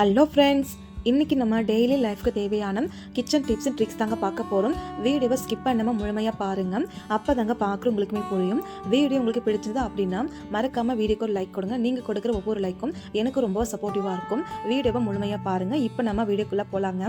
Hello friends இன்றைக்கி நம்ம daily லைஃப்க்கு தேவையான கிச்சன் டிப்ஸ் அண்ட் ட்ரிக்ஸ் தாங்க பார்க்க போகிறோம் வீடியோவை ஸ்கிப் பண்ணாமல் முழுமையாக பாருங்கள் அப்போ தாங்க பார்க்குறவங்களுக்குமே புரியும். வீடியோ உங்களுக்கு பிடிச்சிருந்தா அப்படின்னா மறக்காமல் வீடியோக்கு ஒரு லைக் கொடுங்க. நீங்கள் கொடுக்குற ஒவ்வொரு லைக்கும் எனக்கு ரொம்ப சப்போர்ட்டிவாக இருக்கும். வீடியோவை முழுமையாக பாருங்கள் இப்போ நம்ம வீடியோக்குள்ளே போகலாங்க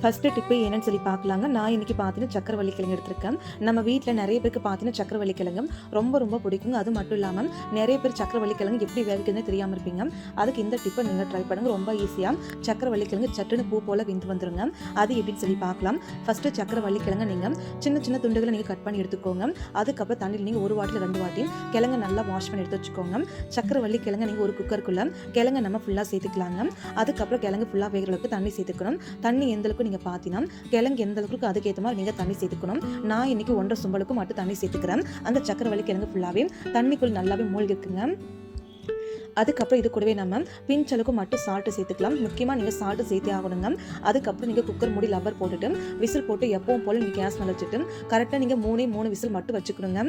ஃபஸ்ட்டு டிப்பு என்னன்னு சொல்லி பார்க்கலாங்க. நான் இன்றைக்கி பார்த்தீங்கன்னா சக்கரவள்ளி கிழங்கு எடுத்திருக்கேன். நம்ம வீட்டில் நிறைய பேருக்கு பார்த்தீங்கன்னா சக்கரவள்ளி கிழங்கு ரொம்ப ரொம்ப பிடிக்குங்க. அது மட்டும் இல்லாமல் நிறைய பேர் சக்கரவள்ளி கிழங்கு எப்படி வேகுதுன்னு தெரியாமல் இருப்பீங்க. அதுக்கு இந்த டிப்பை நீங்கள் ட்ரை பண்ணுங்க. ரொம்ப ஈஸியாக சக்கரவள்ளி கிழங்கு சட்டுன்னு பூ போல் விந்து வந்துருங்க. அது எப்படின்னு சொல்லி பார்க்கலாம். ஃபஸ்ட்டு சக்கரவள்ளி கிழங்கு நீங்கள் சின்ன சின்ன துண்டுகளை நீங்கள் கட் பண்ணி எடுத்துக்கோங்க. அதுக்கப்புறம் தண்ணியில் நீங்கள் ஒரு வாட்டில் ரெண்டு வாட்டி கிழங்கு நல்லா வாஷ் பண்ணி எடுத்து வச்சுக்கோங்க. சக்கரவள்ளி கிழங்கு நீங்கள் ஒரு குக்கருக்குள்ளே கிழங்கு நம்ம ஃபுல்லாக சேர்த்துக்கலாங்க. அதுக்கப்புறம் கிழங்கு ஃபுல்லாக வேகிறளவுக்கு தண்ணி சேர்த்துக்கணும். தண்ணி எந்தளவுக்கு அளவுக்கு நீங்கள் பார்த்தீங்கன்னா கிழங்கு எந்த அளவுக்கு அதுக்கேற்ற மாதிரி நீங்கள் தண்ணி சேர்த்துக்கணும். நான் இன்னைக்கு ஒன்றரை சும்பலுக்கு மட்டும் தண்ணி சேர்த்துக்கிறேன். அந்த சக்கரவள்ளி கிழங்கு ஃபுல்லாகவே தண்ணிக்குள் நல்லாவே மூழ்கி இருக்குங்க அதுக்கப்புறம் இது கூடவே நம்ம பிஞ்ச் அளவுக்கு மட்டும் சால்ட்டு சேர்த்துக்கலாம். முக்கியமாக நீங்கள் சால்ட்டு சேர்த்தே ஆகணுங்க. அதுக்கப்புறம் நீங்கள் குக்கர் மூடி லப்பர் போட்டுட்டு விசில் போட்டு எப்பவும் போல் நீங்கள் கேஸ் மேலே வச்சுட்டு கரெக்டாக நீங்கள் மூணே மூணு விசில் மட்டும் வச்சுக்கணுங்க.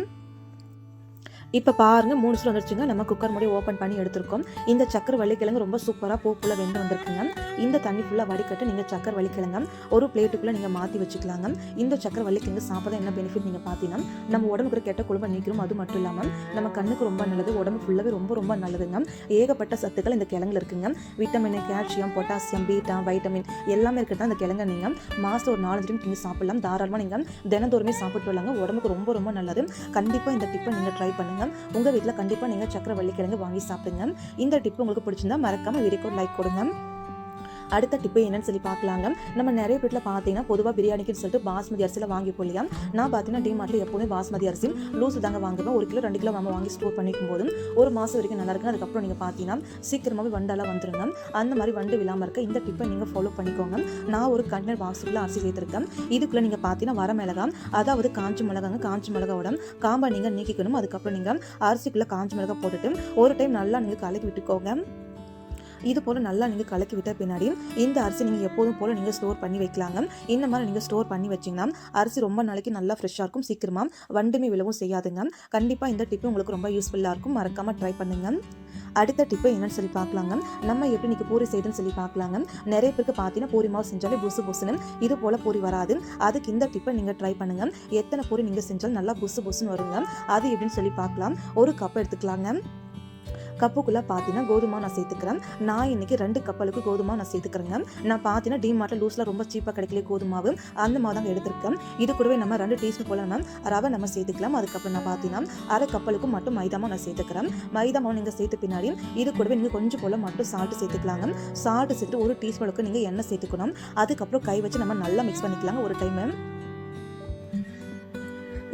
இப்போ பாருங்க மூணு சில வந்துருச்சுங்க. நம்ம குக்கர் மூடி ஓப்பன் பண்ணி எடுத்திருக்கோம். இந்த சக்கரை வள்ளிக்கிழங்கு ரொம்ப சூப்பராக பூக்குள்ள வெந்து வந்திருக்குங்க. இந்த தண்ணி ஃபுல்லாக வடிக்கட்டு நீங்கள் சக்கரை வள்ளிக்கிழங்க ஒரு பிளேட்டுக்குள்ளே நீங்கள் மாற்றி வச்சுக்கலாங்க. இந்த சக்கரை வள்ளிக்கிழங்கு சாப்பிட என்ன பெனிஃபிட் நீங்கள் பார்த்தீங்கன்னா நம்ம உடம்புக்கு கெட்ட குழுவை நீக்கிறோம் அது மட்டும் இல்லாமல் நம்ம கண்ணுக்கு ரொம்ப நல்லது உடம்பு ஃபுல்லாகவே ரொம்ப ரொம்ப நல்லதுங்க. ஏகப்பட்ட சத்துக்கள் இந்த கிழங்குல இருக்குங்க. Vitamin calcium potassium beta vitamin எல்லாமே இருக்கிறதா இந்த கிழங்கை நீங்கள் மாதம் ஒரு நாலஞ்சு டைம் நீங்கள் சாப்பிடலாம். தாராளமாக நீங்கள் தினந்தோறுமே சாப்பிட்டு வரலாங்க. உடம்புக்கு ரொம்ப ரொம்ப நல்லது. கண்டிப்பாக இந்த டிப்பை நீங்கள் ட்ரை பண்ணுங்க. உங்கள் வீட்டில் கண்டிப்பாக நீங்கள் சக்கரை வள்ளிக்கிழங்கு வாங்கி சாப்பிடுங்க. இந்த டிப் உங்களுக்கு பிடிச்சிருந்தா மறக்காம வீடியோக்கு லைக் கொடுங்க. அடுத்த டிப்பு என்னன்னு சொல்லி பார்க்கலாங்க. நம்ம நிறைய வீட்டில் பார்த்தீங்கன்னா பொதுவாக பிரியாணிக்குன்னு சொல்லிட்டு பாஸ்மதி அரிசியில் வாங்கி போலியா நான் பார்த்தீங்கன்னா டிமார்ட்டில் எப்போவுமே பாஸ்மதி அரிசி லூஸ் தாங்க வாங்குவேன். ஒரு கிலோ ரெண்டு கிலோ நம்ம வாங்கி ஸ்டோர் பண்ணிக்கும் போதும் ஒரு மாதம் வரைக்கும் நல்லா இருக்கு அதுக்கப்புறம் நீங்கள் பார்த்தீங்கன்னா சீக்கிரமாகவே வண்டெல்லாம் வந்துருங்க. அந்த மாதிரி வண்டு விழாமல் இருக்க இந்த டிப்பை நீங்கள் ஃபாலோ பண்ணிக்கோங்க. நான் ஒரு கண்டெய்னர் பாக்ஸுக்குள்ள அரிசி சேர்த்துருக்கேன். இதுக்குள்ளே நீங்கள் பார்த்தீங்கன்னா வர மிளகா அதாவது காஞ்சி மிளகாங்க காஞ்சி மிளகாவோட காம்பை நீங்கள் நீக்கிக்கணும். அதுக்கப்புறம் நீங்கள் அரிசிக்குள்ளே காஞ்சி மிளகா போட்டுட்டு ஒரு டைம் நல்லா நீங்கள் கலக்கி விட்டுக்கோங்க. இது போல் நல்லா நீங்கள் கலக்கி விட்ட பின்னாடி இந்த அரிசி நீங்கள் எப்போதும் போல் நீங்கள் ஸ்டோர் பண்ணி வைக்கலாங்க. இந்த மாதிரி நீங்கள் ஸ்டோர் பண்ணி வச்சிங்கன்னா அரிசி ரொம்ப நாளைக்கு நல்லா ஃப்ரெஷ்ஷாக இருக்கும். சீக்கிரமாக வண்டுமே விழவும் செய்யாதுங்க. கண்டிப்பாக இந்த டிப்பு உங்களுக்கு ரொம்ப யூஸ்ஃபுல்லாக இருக்கும். மறக்காமல் ட்ரை பண்ணுங்க. அடுத்த டிப்பு என்னன்னு சொல்லி பார்க்கலாங்க. நம்ம எப்படி இன்னைக்கு பூரி செய்யுதுன்னு சொல்லி பார்க்கலாங்க. நிறைய பேருக்கு பார்த்தீங்கன்னா பூரி மாவு செஞ்சாலே புசு புசுன்னு இது போல் பூரி வராது. அதுக்கு இந்த டிப்பை நீங்கள் ட்ரை பண்ணுங்க. எத்தனை பூரி நீங்கள் செஞ்சாலும் நல்லா புசு புசுன்னு வருங்க. அது எப்படின்னு சொல்லி பார்க்கலாம். ஒரு கப் எடுத்துக்கலாங்க. கப்புக்குள்ளே பார்த்தீங்கன்னா கோதுமை நான் சேர்த்துக்கிறேன். நான் இன்னைக்கு ரெண்டு கப்பலுக்கு கோதுமை நான் சேர்த்துக்கிறேங்க. நான் பார்த்தீங்கன்னா டிமார்ட்டில் லூஸில் ரொம்ப சீப்பாக கிடைக்கல கோதுமாவு. அந்த மாதிரி தான் எடுத்திருக்கேன். இது கூடவே நம்ம ரெண்டு டீஸ்பூன் போல் மேம் ரவை நம்ம சேர்த்துக்கலாம். அதுக்கப்புறம் நான் பார்த்தீங்கன்னா அரை கப்பலுக்கு மட்டும் மைதாமாவு நான் சேர்த்துக்கிறேன். மைதாமாவும் நீங்கள் சேர்த்து பின்னாடி இது கூடவே நீங்கள் கொஞ்சம் போல் மட்டும் சால்ட்டு சேர்த்துக்கலாங்க. சால்ட்டு சேர்த்து ஒரு டீஸ்பூனுக்கு நீங்கள் எண்ணெய் சேர்த்துக்கணும். அதுக்கப்புறம் கை வச்சு நம்ம நல்லா மிக்ஸ் பண்ணிக்கலாங்க ஒரு டைமு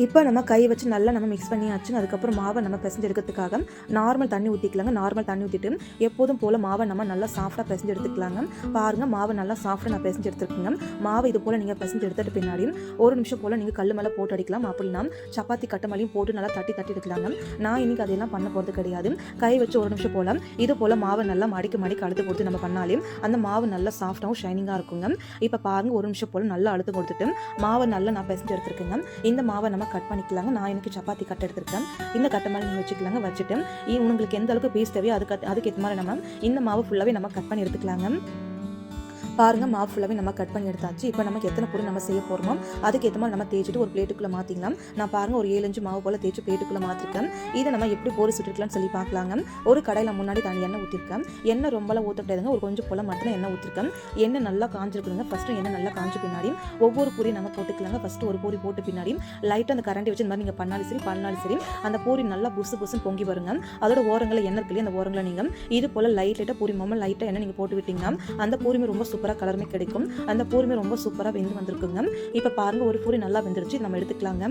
இப்போ நம்ம கை வச்சு நல்லா நம்ம மிக்ஸ் பண்ணியாச்சு அதுக்கப்புறம் மாவை நம்ம பிசைஞ்சு எடுக்கிறதுக்காக நார்மல் தண்ணி ஊற்றிக்கலாங்க நார்மல் தண்ணி ஊற்றிட்டு எப்போதும் போல் மாவை நம்ம நல்லா சாஃப்டாக பிசைஞ்சு எடுத்துக்கலாங்க. பாருங்கள் மாவை நல்லா சாஃப்டாக நான் பிசைஞ்சு எடுத்துருக்குங்க. மாவை இது போல் நீங்கள் பிசைஞ்சு எடுத்துட்டு பின்னாடி ஒரு நிமிஷம் போல் நீங்கள் கல் மேலே போட்டு அடிக்கலாம். அப்படின்னா சப்பாத்தி கட்ட மேலேயும் போட்டு நல்லா தட்டி தட்டி எடுக்கலாங்க. நான் இன்றைக்கி அதெல்லாம் பண்ண போகிறது கிடையாது. கை வச்சு ஒரு நிமிஷம் போல் இது போல் மாவை நல்லா மடிக்க மடிக்க அழுத்து கொடுத்து நம்ம பண்ணாலே அந்த மாவு நல்லா சாஃப்டாகவும் ஷைனிங்காக இருக்குங்க. இப்போ பாருங்கள் ஒரு நிமிஷம் போல் நல்லா அழுத்து கொடுத்துட்டு மாவை நல்லா நான் பிசைஞ்சு எடுத்துருக்குங்க. இந்த மாவை நம்ம கட் பண்ணிக்கலாங்க. நான் எனக்கு சப்பாத்தி கட் எடுத்துருக்கேன் இந்த கட்டை மாதிரி நீங்கள் வச்சுக்கலாங்க வச்சுட்டு உங்களுக்கு எந்த அளவுக்கு பீஸ் தேவையோ அதுக்கு அதுக்கேற்ற மாதிரி நம்ம இந்த மாவு ஃபுல்லாகவே நம்ம கட் பண்ணி எடுத்துக்கலாங்க. பாருங்க மாவு ஃபுல்லாகவே நம்ம கட் பண்ணி எடுத்தாச்சு. இப்போ நமக்கு எத்தனை பொருள் நம்ம செய்ய போகிறோமோ அதுக்கேற்ற மாதிரி நம்ம தேய்ச்சிட்டு ஒரு பிளேட்டுக்குள்ளே மாற்றிக்கலாம் நான் பாருங்க ஒரு ஏழு அஞ்சு மாவு போல் தேய்ச்சி பிளேட்டுக்குள்ளே மாற்றிருக்கேன் இதை நம்ம எப்படி பொரி சுட்டுருக்கலாம்னு சொல்லி பார்க்கலாங்க. ஒரு கடையில் முன்னாடி தனி எண்ணெய் ஊற்றிருக்கேன் எண்ணெய் ரொம்பலாம் ஊற்றக்கூடாதுங்க ஒரு கொஞ்சம் போல் மட்டும் எண்ணெய் ஊற்றிருக்கேன் எண்ணெய் நல்லா காஞ்சிருக்குங்க ஃபஸ்ட்டு எண்ணெய் நல்லா காஞ்சி பின்னாடி ஒவ்வொரு பூரி நம்ம போட்டுக்கலாங்க. ஃபஸ்ட்டு ஒரு பூரி போட்டு பின்னாடி லைட்டாக அந்த கரண்டி வச்சு இந்த மாதிரி நீங்கள் பண்ணாலும் சரி பண்ணாலும் சரி அந்த பூரி நல்லா புசு புசுன்னு பொங்கி வருங்க. அதோட ஓரங்களில் எண்ணெய் இருக்கு அந்த ஓரங்களை நீங்கள் இது போல் லைட் லைட்டாக பூரி மாமல் லைட்டாக எண்ணெய் நீங்கள் போட்டு விட்டீங்கன்னா அந்த பூரிமை ரொம்ப சூப்பர் சூப்பராக கலருமே கிடைக்கும். அந்த பூரிமே ரொம்ப சூப்பராக வெந்து வந்திருக்குங்க. இப்போ பாருங்க ஒரு பூரி நல்லா வெந்துருச்சு. நம்ம எடுத்துக்கலாங்க.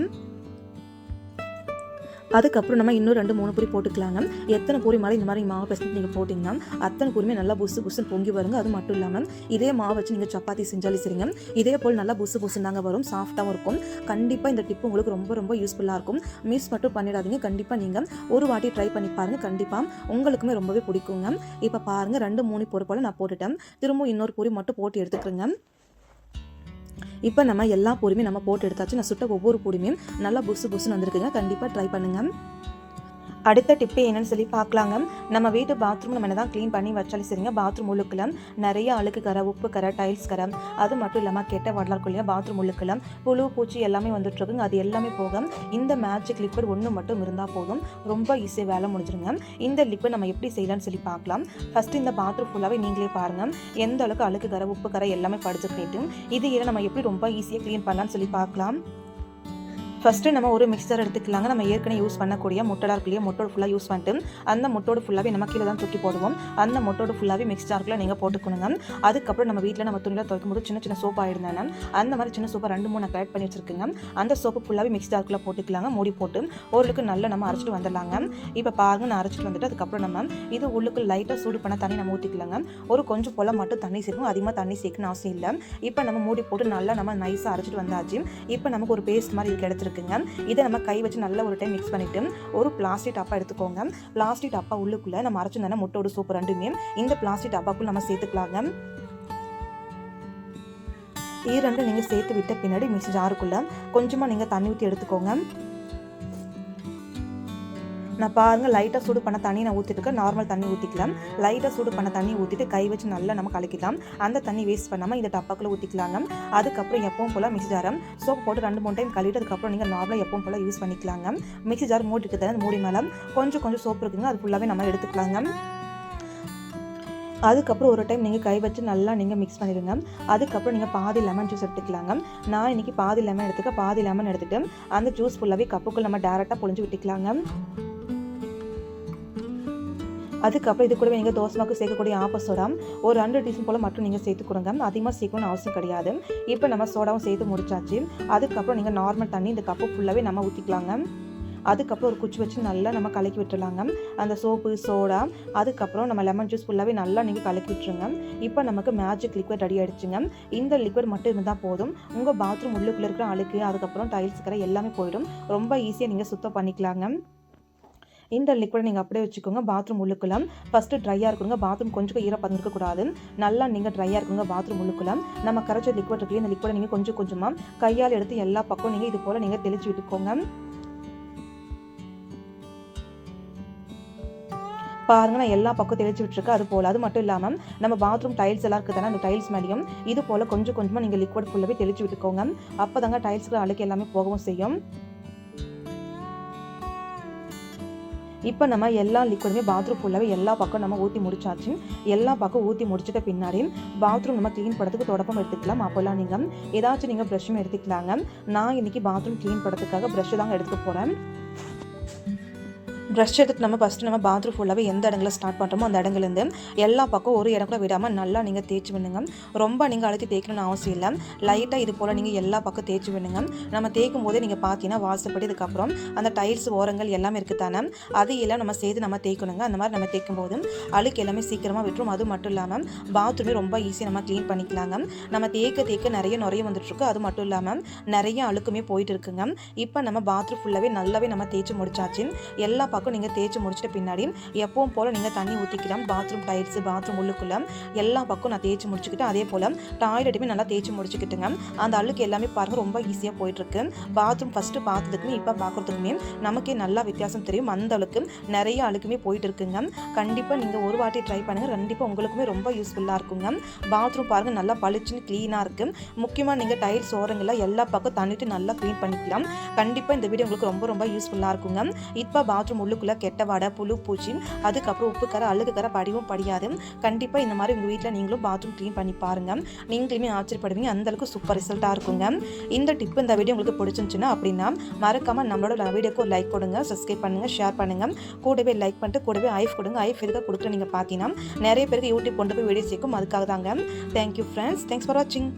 அதுக்கப்புறம் நம்ம இன்னும் ரெண்டு மூணு பூரி போட்டுக்கலாங்க. எத்தனை பூரி மாதிரி இந்த மாதிரி மாவு பிசைஞ்சு நீங்கள் போட்டிங்கன்னா அத்தனை பூரியுமே நல்லா புசு புசுன்னு பொங்கி வருங்க. அது மட்டும் இல்லாமல் இதே மாவு வச்சு நீங்கள் சப்பாத்தி செஞ்சாலும் சரிங்க. இதே போல் நல்லா புசு புசுந்தாங்க வரும் சாஃப்ட்டாகவும் இருக்கும். கண்டிப்பாக இந்த டிப்பு உங்களுக்கு ரொம்ப ரொம்ப யூஸ்ஃபுல்லாக இருக்கும். மிஸ் மட்டும் பண்ணிடாதீங்க. கண்டிப்பாக நீங்கள் ஒரு வாட்டி ட்ரை பண்ணி பாருங்கள் கண்டிப்பாக உங்களுக்குமே ரொம்பவே பிடிக்குங்க. இப்போ பாருங்கள் ரெண்டு மூணு பொரு போல் நான் போட்டுட்டேன். திரும்ப இன்னொரு பூரி மட்டும் போட்டு எடுத்துக்கிறேங்க. இப்போ நம்ம எல்லா பொரியுமே நம்ம போட்டு எடுத்தாச்சு. நான் சுட்ட ஒவ்வொரு பொருமையும் நல்லா புசு புசுன்னு வந்திருக்குங்க. கண்டிப்பாக ட்ரை பண்ணுங்கள் அடுத்த டிப்பு என்னன்னு சொல்லி பார்க்கலாங்க. நம்ம வீட்டு பாத்ரூம் நம்ம என்ன தான் க்ளீன் பண்ணி வச்சாலும் சரிங்க. பாத்ரூம் உள்ளுக்குள்ள நிறைய அழுக்கு கரை உப்பு கரை டைல்ஸ் கரை அது மட்டும் இல்லாமல் கெட்ட வடலாக்குள்ளேயே பாத்ரூம் உள்ளுக்குள்ள புழு பூச்சி எல்லாமே வந்துட்டுருக்குங்க அது எல்லாமே போக இந்த மேஜிக் லிக்விட் ஒன்று மட்டும் இருந்தால் போதும். ரொம்ப ஈஸியாக வேலை முடிஞ்சிருங்க. இந்த லிக்விட் நம்ம எப்படி செய்யலாம்னு சொல்லி பார்க்கலாம். ஃபஸ்ட்டு இந்த பாத்ரூம் ஃபுல்லாகவே நீங்களே பாருங்கள் எந்த அளவுக்கு அழுக்கு கரை உப்பு கரை எல்லாமே படிச்சுக்கிட்டு இது இதை நம்ம எப்படி ரொம்ப ஈஸியாக க்ளீன் பண்ணலாம்னு சொல்லி பார்க்கலாம். ஃபஸ்ட்டு நம்ம ஒரு மிக்சர் எடுத்துக்கலாங்க. நம்ம ஏற்கனவே யூஸ் பண்ணக்கூடிய முட்டடா இருக்கு இல்லையா? முட்டோடு ஃபுல்லாக யூஸ் பண்ணிட்டு அந்த முட்டோடு ஃபுல்லாகவே நம்ம கீழே தான் தூக்கி போடுவோம். அந்த முட்டோடு ஃபுல்லாகவே மிக்ஸ் ஜார்க்குள்ள நீங்கள் போட்டுக்கணுங்க அதுக்கப்புறம் நம்ம வீட்டில் நம்ம துணியில் துவைக்கும் போது சின்ன சின்ன சோப் ஆயிருந்தேன் அந்த மாதிரி சின்ன சோப்பை ரெண்டு மூணு கலெக்ட் பண்ணி வச்சிருக்குங்க அந்த சோப்பு ஃபுல்லாகவே மிக்ஸ் ஜார்க்குள்ள போட்டுக்கலாங்க. மூடி போட்டு ஓரளவுக்கு நல்லா நம்ம அரைச்சிட்டு வந்துடலாங்க இப்போ பாருங்க நான் அரைச்சிட்டு வந்துட்டு அதுக்கப்புறம் நம்ம இது உள்ளுக்கு லைட்டாக சூடு பண்ண தண்ணி நம்ம ஊற்றிக்கலாங்க ஒரு கொஞ்சம் போல் மட்டும் தண்ணி சேர்க்கும் அதிகமாக தண்ணி சேர்க்கணும் அவசியம் இல்லை இப்போ நம்ம மூடி போட்டு நல்லா நம்ம நைஸாக அரைச்சிட்டு வந்தாச்சு. இப்போ நமக்கு ஒரு பேஸ்ட் மாதிரி இது இருக்குங்க. இதை நம்ம கை வச்சு நல்ல ஒரு டைம் மிக்ஸ் பண்ணிவிட்டு ஒரு பிளாஸ்டிக் டப்பா எடுத்துக்கோங்க. பிளாஸ்டிக் டப்பா உள்ளுக்குள்ளே நம்ம அரைச்சிருந்தோன்னா முட்டோட சூப்பு ரெண்டுமே. இந்த பிளாஸ்டிக் டப்பாக்குள்ள நம்ம சேர்த்துக்கலாங்க. ஈரண்டு நீங்கள் சேர்த்து விட்ட பின்னாடி மிக்ஸி ஜாருக்குள்ளே கொஞ்சமாக நீங்கள் தண்ணி ஊற்றி எடுத்துக்கோங்க. நான் பாருங்கள் லைட்டாக சூடு பண்ண தண்ணி நான் ஊற்றிட்டு நார்மல் தண்ணி ஊற்றிக்கலாம் லைட்டாக சூடு பண்ண தண்ணி ஊற்றிட்டு கை வச்சு நல்லா நம்ம கலக்கிக்கலாம். அந்த தண்ணி வேஸ்ட் பண்ணாமல் இந்த டப்பாக்குள்ள ஊற்றிக்கலாங்க அதுக்கப்புறம் எப்பவும் போல் மிக்ஸி ஜாரம் சோப் போட்டு ரெண்டு மூணு டைம் கழுவிட்டு அதுக்கப்புறம் நீங்கள் நார்மலாக எப்பவும் போல் யூஸ் பண்ணிக்கலாங்க மிக்ஸி ஜார் மூடி இருக்குது அந்த மூடி மேலே. கொஞ்சம் கொஞ்சம் சோப்பு இருக்குங்க அது ஃபுல்லாகவே நம்ம எடுத்துக்கலாங்க அதுக்கப்புறம் ஒரு டைம் நீங்கள் கை வச்சு நல்லா நீங்கள் மிக்ஸ் பண்ணிடுங்க அதுக்கப்புறம் நீங்கள் பாதி லெமன் ஜூஸ் எடுத்துக்கலாங்க நான் இன்றைக்கி பாதி லெமன் எடுத்துக்க பாதி லெமன் எடுத்துகிட்டு அந்த ஜூஸ் ஃபுல்லாகவே கப்புக்குள் நம்ம டேரெக்டாக பொழிஞ்சு விட்டுக்கலாங்க அதுக்கப்புறம் இது கூடவே நீங்கள் தோசைமாக்கு சேர்க்கக்கூடிய ஆப்ப சோடா ஒரு ரெண்டு டீஸ்பூன் போல் மட்டும் நீங்கள் சேர்த்து கொடுங்க. அதிகமாக சேர்க்கணும்னு அவசியம் கிடையாது. இப்போ நம்ம சோடாவும் சேர்த்து முடிச்சாச்சு. அதுக்கப்புறம் நீங்கள் நார்மல் தண்ணி இந்த கப்பு ஃபுல்லாகவே நம்ம ஊற்றிக்கலாங்க அதுக்கப்புறம் ஒரு குச்சி வச்சு நல்லா நம்ம கலக்கி விட்டுலாங்க அந்த சோப்பு சோடா அதுக்கப்புறம் நம்ம லெமன் ஜூஸ் ஃபுல்லாகவே நல்லா நீங்கள் கலக்கி விட்டுருங்க. இப்போ நமக்கு மேஜிக் லிக்விட் ரெடி ஆகிடுச்சுங்க இந்த லிக்விட் மட்டும் இருந்தால் போதும். உங்கள் பாத்ரூம் உள்ளுக்குள்ளே இருக்கிற அழுக்கு அதுக்கப்புறம் டைல்ஸ் கரை எல்லாமே போயிடும். ரொம்ப ஈஸியாக நீங்கள் சுத்தம் பண்ணிக்கலாங்க. இந்த லிக்விடை நீங்கள் அப்படியே வச்சுக்கோங்க. பாத்ரூம் உள்ளுக்குலாம் ஃபஸ்ட்டு ட்ரையாக இருக்குங்க பாத்ரூம் கொஞ்சம் ஈரப்பதம் இருக்கக்கூடாது. நல்லா நீங்கள் ட்ரையாக இருக்குங்க பாத்ரூம் உள்ளுக்குலாம் நம்ம கரைச்ச லிக்விட் இருக்கு இந்த லிக்விடை நீங்கள் கொஞ்சம் கொஞ்சமாக கையால் எடுத்து எல்லா பக்கம் நீங்கள் இது போல் நீங்கள் தெளிச்சு விட்டுக்கோங்க. பாருங்க நான் எல்லா பக்கம் தெளிச்சு விட்டுருக்கேன். அது போல். அது மட்டும் இல்லாமல் நம்ம பாத்ரூம் டைல்ஸ் எல்லாம் இருக்குது அந்த டைல்ஸ் மேலேயும் இது போல் கொஞ்சம் கொஞ்சமாக நீங்கள் லிக்விட் ஃபுல்லாகவே தெளிச்சு விட்டுக்கோங்க. அப்போ தாங்க டைல்ஸ்க்கு அழுக்கு எல்லாமே போகவும் செய்யும். இப்போ நம்ம எல்லா லிக்விடுமே பாத்ரூம் ஃபுல்லாகவே எல்லா பக்கம் நம்ம ஊற்றி முடிச்சாச்சு. எல்லா பக்கம் ஊற்றி முடிச்சிட்ட பின்னாடி பாத்ரூம் நம்ம க்ளீன் பண்ணுறதுக்கு தொடப்பம் எடுத்துக்கலாம் அப்போல்லாம் நீங்கள் ஏதாச்சும் நீங்கள் ப்ரஷ்ஷும் எடுத்துக்கலாங்க. நான் இன்றைக்கி பாத்ரூம் க்ளீன் பண்ணுறதுக்காக ப்ரஷ்ஷு தாங்க எடுத்துக்க போகிறேன் ப்ரஷ் எடுத்து நம்ம ஃபஸ்ட்டு நம்ம பாத்ரூம் ஃபுல்லாகவே எந்த இடங்கள ஸ்டார்ட் பண்ணுறோமோ அந்த இடங்கள்லேருந்து எல்லா பக்கம் ஒரு இடம் கூட விடாமல் நல்லா நீங்கள் தேய்ச்சி விடுங்க. ரொம்ப நீங்கள் அழுத்தி தேய்க்கணும்னு அவசியம் இல்லை. லைட்டாக இது போல் நீங்கள் எல்லா பக்கம் தேய்ச்சி விடுங்க. நம்ம தேய்க்கும் போதே நீங்கள் பார்த்தீங்கன்னா வாசப்படி இதுக்கப்புறம் அந்த டைல்ஸ் ஓரங்கள் எல்லாமே இருக்குது தானே? அது எல்லாம் நம்ம சேர்த்து நம்ம தேய்க்கணுங்க. அந்த மாதிரி நம்ம தேய்க்கும் போது அழுக்கு எல்லாமே சீக்கிரமாக விட்டுரும். அது மட்டும் இல்லாமல் பாத்ரூமே ரொம்ப ஈஸியாக நம்ம க்ளீன் பண்ணிக்கலாங்க. நம்ம தேய்க்க தேய்க்க நிறைய நிறைய வந்துட்டுருக்கு அது மட்டும் இல்லாமல் நிறைய அழுக்குமே போயிட்டு இருக்குங்க. இப்போ நம்ம பாத்ரூம் ஃபுல்லாகவே நல்லாவே நம்ம தேய்ச்சி முடிச்சாச்சு. எல்லா பக்கம் பக்கம் நீங்கள் தேய்ச்சி முடிச்சிட்ட பின்னாடி எப்பவும் போல் நீங்கள் தண்ணி ஊற்றிக்கலாம் பாத்ரூம் டைல்ஸு பாத்ரூம் உள்ளுக்குள்ளே எல்லா பக்கம் நான் தேய்ச்சி முடிச்சுக்கிட்டு அதே போல் டாய்லெட்டுமே நல்லா தேய்ச்சி முடிச்சுக்கிட்டுங்க. அந்த அழுக்கு எல்லாமே பாருங்கள் ரொம்ப ஈஸியாக போயிட்டுருக்கு. பாத்ரூம் ஃபஸ்ட்டு பார்த்ததுக்குமே இப்போ பார்க்குறதுக்குமே நமக்கே நல்லா வித்தியாசம் தெரியும். அந்த அளவுக்கு நிறைய அழுக்குமே போயிட்டு இருக்குங்க கண்டிப்பாக நீங்கள் ஒரு வாட்டி ட்ரை பண்ணுங்கள் கண்டிப்பாக உங்களுக்குமே ரொம்ப யூஸ்ஃபுல்லாக இருக்குங்க. பாத்ரூம் பாருங்கள் நல்லா பளிச்சுன்னு க்ளீனாக இருக்குது முக்கியமாக நீங்கள் டைல்ஸ் ஓரங்களில் எல்லா பக்கம் தண்ணிட்டு நல்லா க்ளீன் பண்ணிக்கலாம். கண்டிப்பாக இந்த வீடியோ உங்களுக்கு ரொம்ப ரொம்ப யூஸ்ஃபுல்லாக இருக்குங்க. இப்போ பாத்ரூம் உள்ளுக்குள்ளே கெட்ட வாடை புழு பூச்சி அதுக்கப்புறம் உப்பு கரை அழுகு கரை படிவும் படியாது. கண்டிப்பாக இந்த மாதிரி உங்கள் வீட்டில் நீங்களும் பாத்ரூம் க்ளீன் பண்ணி பாருங்கள் நீங்களுமே ஆச்சரியப்படுவீங்க. அந்தளவுக்கு சூப்பர் ரிசல்ட்டாக இருக்குங்க. இந்த டிப் இந்த வீடியோ உங்களுக்கு பிடிச்சிருந்துச்சுன்னா அப்படின்னா மறக்காமல் நம்மளோட வீடியோக்கு லைக் கொடுங்க சப்ஸ்கிரைப் பண்ணுங்கள் ஷேர் பண்ணுங்கள் கூடவே லைக் பண்ணிட்டு கூடவே ஐஃப் கொடுங்க. ஐஃப் எதுக்காக கொடுக்குற நீங்கள் பார்த்தீங்கன்னா நிறைய பேருக்கு யூடியூப் கொண்டு போய் வீடியோ சேர்க்கும். அதுக்காக தாங்க தேங்க்யூ ஃப்ரெண்ட்ஸ் தேங்க்ஸ் ஃபார் வாட்சிங்